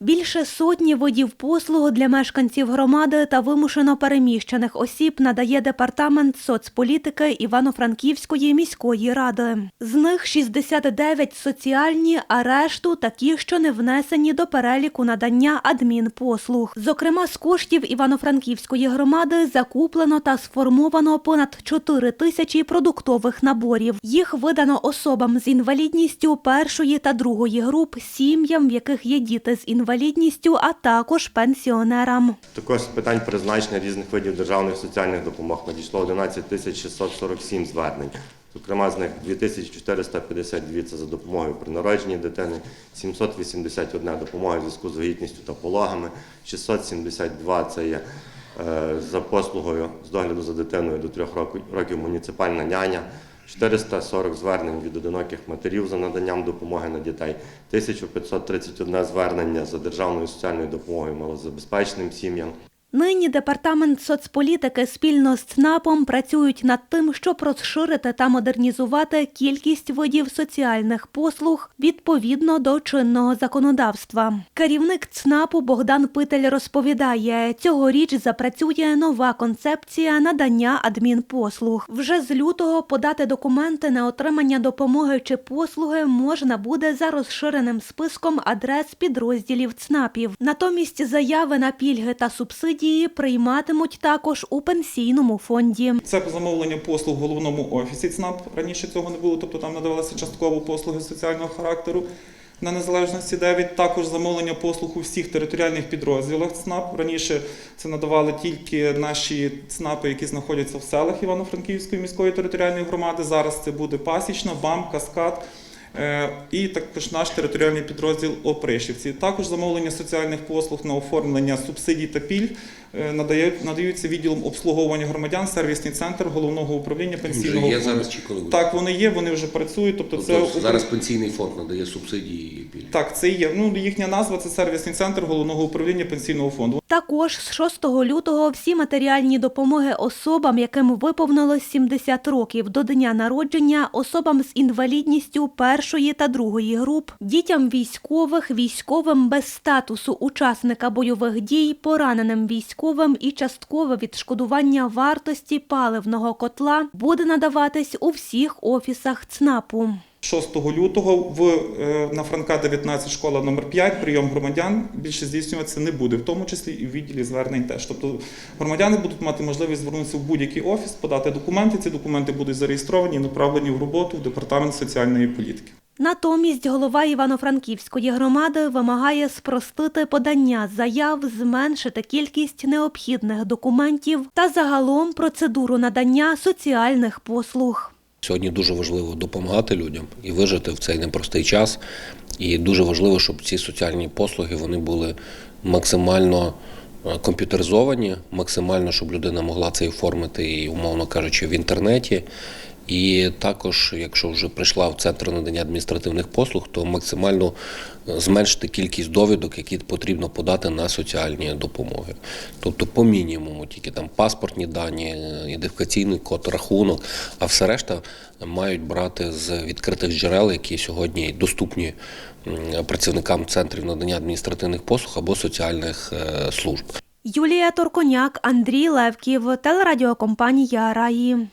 Більше сотні видів послуг для мешканців громади та вимушено переміщених осіб надає департамент соцполітики Івано-Франківської міської ради. З них 69 соціальні, а решту такі, що не внесені до переліку надання адмінпослуг. Зокрема, з коштів Івано-Франківської громади закуплено та сформовано понад 4 тисячі продуктових наборів. Їх видано особам з інвалідністю першої та другої груп, сім'ям, в яких є діти з інвалідністю, а також пенсіонерам. Також з питань призначення різних видів державних соціальних допомог надійшло 11 тисяч 647 звернень. Зокрема, з них 2452 – це за допомогою при народженні дитини, 781 – допомога в зв'язку з вагітністю та пологами, 672 – це є е, за послугою з догляду за дитиною до 3 років, років муніципальна няня, 440 звернень від одиноких матерів за наданням допомоги на дітей, 1531 звернення за державною соціальною допомогою малозабезпеченим сім'ям. Нині департамент соцполітики спільно з ЦНАПом працюють над тим, щоб розширити та модернізувати кількість видів соціальних послуг відповідно до чинного законодавства. Керівник ЦНАПу Богдан Питель розповідає, цьогоріч запрацює нова концепція надання адмінпослуг. Вже з лютого подати документи на отримання допомоги чи послуги можна буде за розширеним списком адрес підрозділів ЦНАПів. Натомість заяви на пільги та субсидії прийматимуть також у пенсійному фонді. Це замовлення послуг в головному офісі ЦНАП. Раніше цього не було, тобто там надавалися частково послуги соціального характеру. На незалежності 9 також замовлення послуг у всіх територіальних підрозділах ЦНАП. Раніше це надавали тільки наші ЦНАПи, які знаходяться в селах Івано-Франківської міської територіальної громади. Зараз це буде Пасічна, БАМ, Каскад. Е, І також наш територіальний підрозділ Опришівці. Також замовлення соціальних послуг на оформлення субсидій та пільг надаються відділом обслуговування громадян, сервісний центр головного управління Вже пенсійного є фонду. зараз чи коли буде? Так, вони є, вони вже працюють. Тобто, Тобто це зараз пенсійний фонд надає субсидії і так, це є. Ну їхня назва це сервісний центр головного управління пенсійного фонду. Також з 6 лютого всі матеріальні допомоги особам, яким виповнилось 70 років до дня народження, особам з інвалідністю першої та другої груп, дітям військових, військовим без статусу учасника бойових дій, пораненим військовим і часткове відшкодування вартості паливного котла буде надаватись у всіх офісах ЦНАПу. 6 лютого в е, на Франка 19 школа номер 5 прийом громадян більше здійснюватися не буде, в тому числі і в відділі звернень теж. Тобто громадяни будуть мати можливість звернутися в будь-який офіс, подати документи. Ці документи будуть зареєстровані і направлені в роботу в департамент соціальної політики. Натомість голова Івано-Франківської громади вимагає спростити подання заяв, зменшити кількість необхідних документів та загалом процедуру надання соціальних послуг. Сьогодні дуже важливо допомагати людям і вижити в цей непростий час. І дуже важливо, щоб ці соціальні послуги вони були максимально е, комп'ютеризовані, максимально, щоб людина могла це оформити, і, умовно кажучи, в інтернеті. І також, якщо вже прийшла в центр надання адміністративних послуг, то максимально е, зменшити кількість довідок, які потрібно подати на соціальні допомоги. Тобто по мінімуму, тільки там паспортні дані, е, ідентифікаційний код, рахунок, а все решта мають брати з відкритих джерел, які сьогодні доступні працівникам центрів надання адміністративних послуг або соціальних е, служб. Юлія Торконяк, Андрій Левків, телерадіокомпанія Раї.